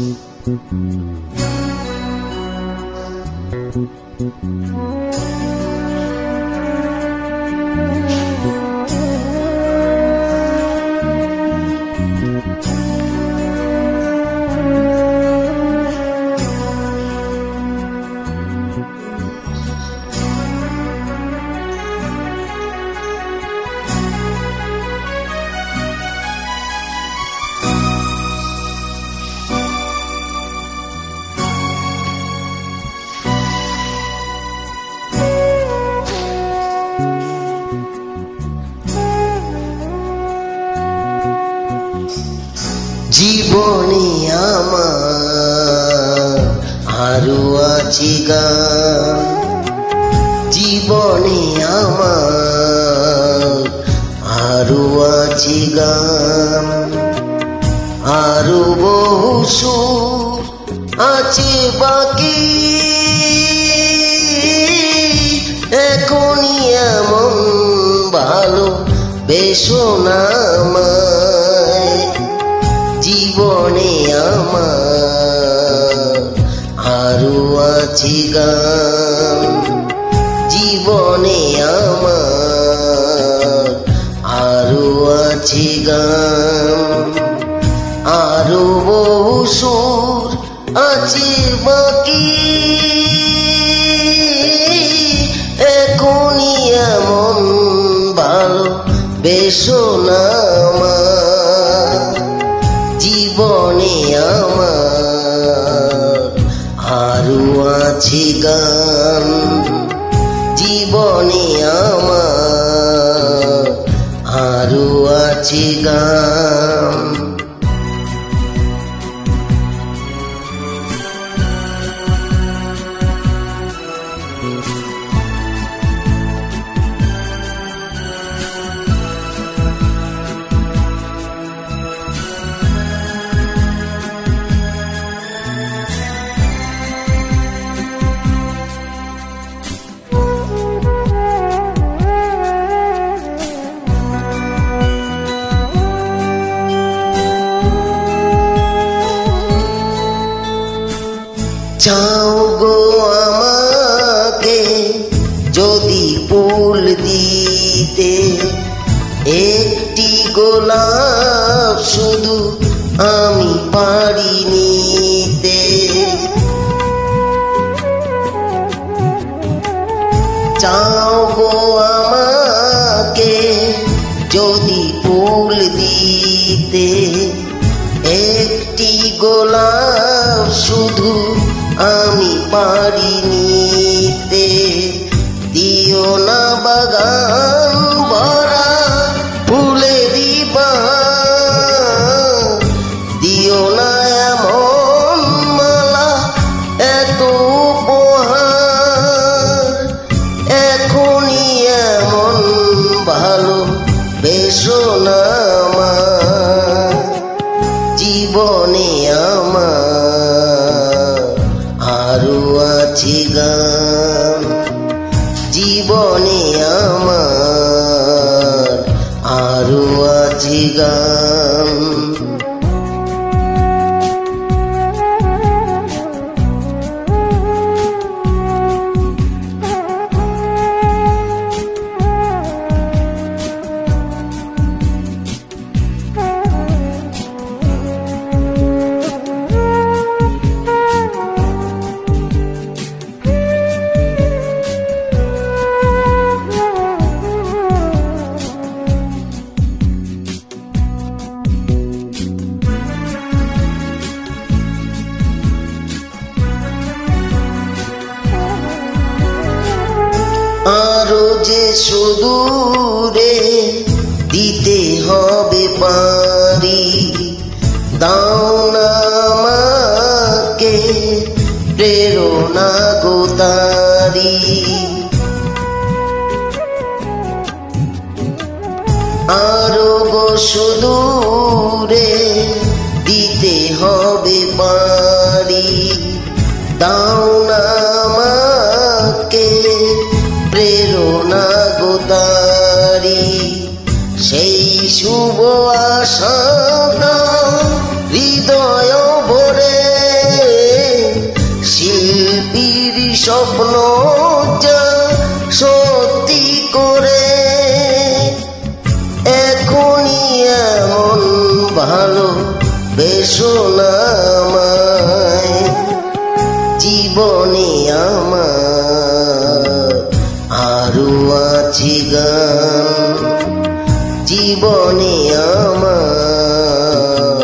Thank you. জীবনে আমার আরও আছে গান জীবনে আমার আরও আছে গান আরও বহু সুর আছে বাকি। এখনই এমন ভালো বেশো নামায় আছে গান জীবনে আমার আরও আছে গান আরও বহু সুর আছে বাকি। এখনই এমন ভালো বেশো নামায় আছে গান একটি গোলাপ শুধু আমি পারি নিতে চাও আমাকে যদি ফুল দিতে। একটি গোলাপ শুধু আমি পারি আমার জীবনে আমার আছে গান। জীবনে আমার আরও আছে গান। সুদূরে দিতে হবে পারি। দাও না প্রেরণা গোতারি আরও গো সুদূরে দিতে হবে স্বপ্ন যা সত্যি করে, এখনই এমন ভালো বেশো না আমায়, জীবনে আমার আরও আছে গান, জীবনে আমার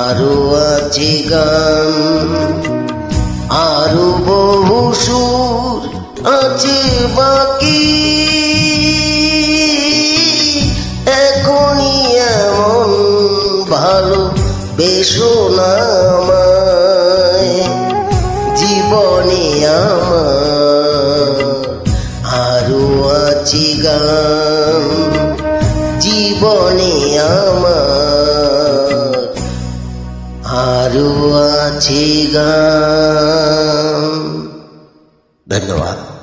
আরও আছে গান, আরও আছে বাকি এখনই এমন ভালো, বেশো না জীবনে আমার আরও আছে গান। জীবনে আমার আরও গান। ধন্যবাদ।